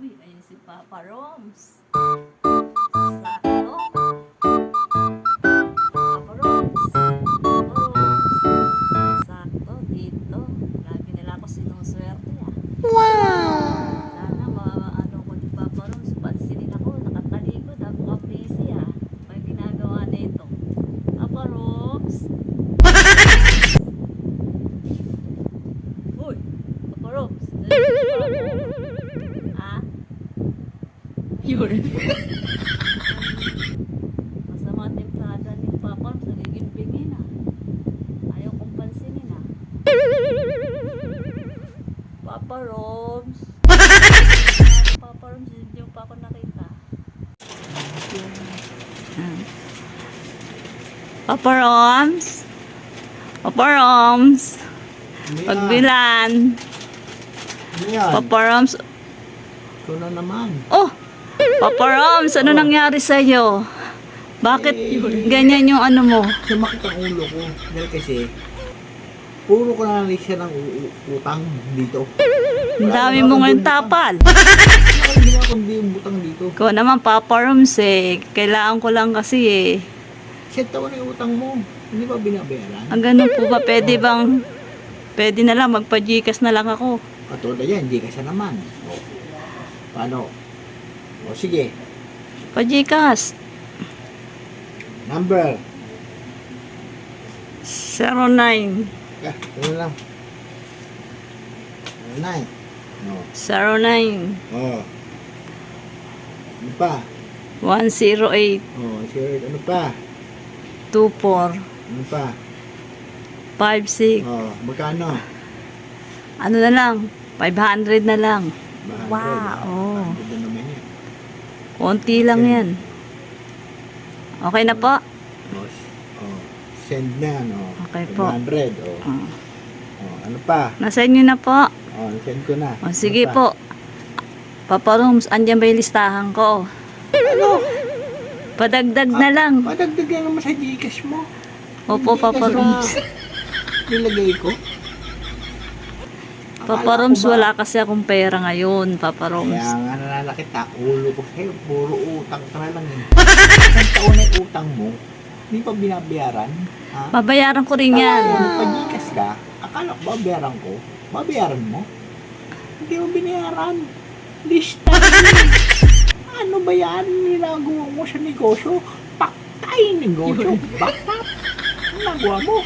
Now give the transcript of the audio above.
Uy, ayun si Papa Roms. Sakto. Papa Roms. Papa Roms. Sakto, dito. Lagi nila ako sinuswerte ah. Sana ma-ano ko ni Papa Roms. Pansinin ako, nakatalikod. Ako ka busy ah. May ginagawa nito. Papa Roms. Uy, Papa Roms. Yun. Masama templada ni Papa Roms. Nagiging bingin ah. Ayaw kong pansinin ah. Papa Roms. Papa Roms, hindi mo pa ako nakita. Ah. Papa Roms. Papa Roms. Pagbilan. Papa Roms. Ikaw na naman. Oh! Papa Roms, ano nangyari sa'yo? Bakit ganyan yung ano mo? Sumakit ang ulo ko. Dahil kasi, puro ko na lang siya ng utang dito. Ang dami mo ngayon tapal. Hindi ako hindi yung utang dito? Ikaw naman, Papa Roms eh. Kailangan ko lang kasi eh. Siya taon na yung utang mo. Hindi ba binabayaran? Ang ganun po ba, pwede bang, pwede na lang, magpa-Gcash na lang ako. Katulad yan, ka siya naman. O, paano? O sige, Pa-Gcash. number. 09. Ah, ano lang. Nine. No. 09. Oh. Ano pa? 108. Oh, sure. Ano pa? 24. Ano pa? 56. Oh, magkano? Ano na lang? 500 na lang. Bahal Wow. rin, Oh. ah. Ganda naman yan. Konti lang yan. Okay na po? Oh, oh, send na, no? Okay po. 100, oh. Oh. oh. Ano pa? Nasa inyo na po. Oh, send ko na. O, sige Ano pa? po. Papa Rooms, andyan ba yung listahan ko? Ano? Padagdag na lang. Padagdagan naman sa Gcash mo. Opo, Papa na Rooms. Nilagay ko. Papa ba- wala kasi akong pera ngayon, Papa Rooms. Kaya nga nananakit ta, ulo ko sa'yo, puro utang ka na lang eh. Isang taon na utang mo, hindi pa binabayaran? Ha? Babayaran ko rin yan. Ano pa Gcash ka, akala ko babayaran ko, babayaran mo? Hindi mo binayaran. Lista yun. Ano ba yan? Ginagawa mo sa negosyo? Paktay negosyo. Bakit? Nagawa mo?